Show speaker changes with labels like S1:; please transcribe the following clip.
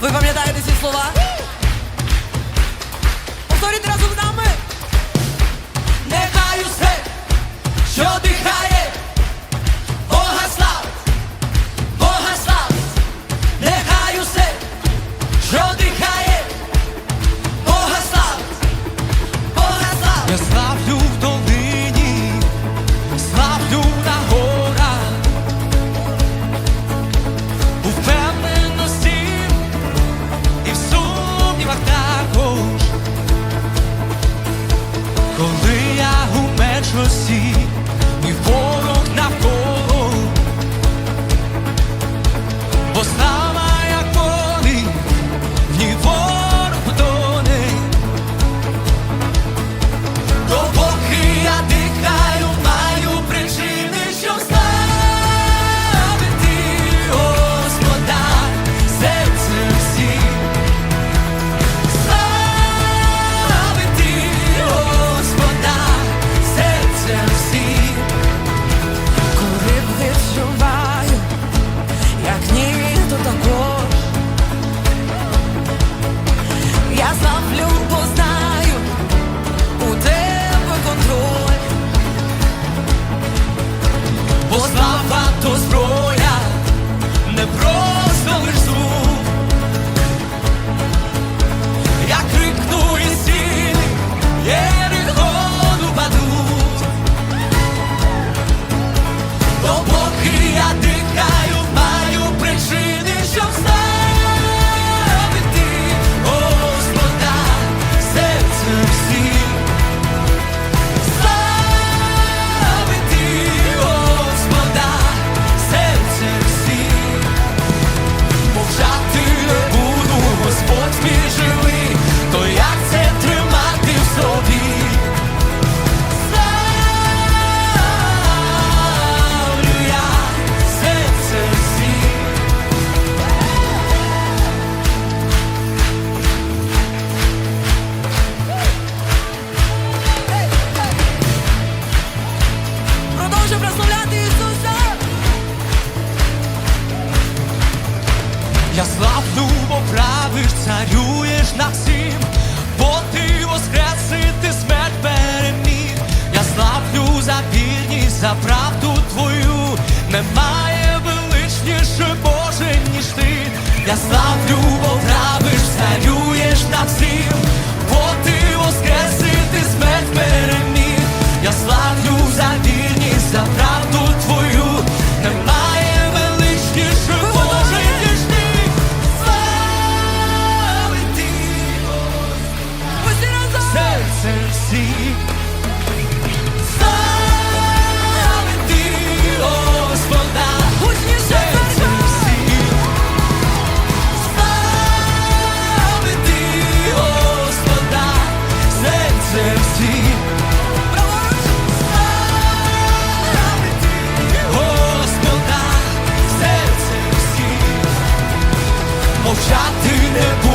S1: Ви пам'ятаєте ці слова? Повторюйте разом з нами. Нехай усе, що дихає, Бога славить, Бога славить, нехай що дихає, Бога славить, Бога славить.
S2: Я славлю в долині, chaussures Я славну, бо правиш, царюєш над всім, бо ти воскресити смерть переміг. Я славлю за вірність, за правду твою, немає величніше, Боже, ніж ти. Я славлю, бо правиш, царюєш над всім. серці. Мовчати не буде.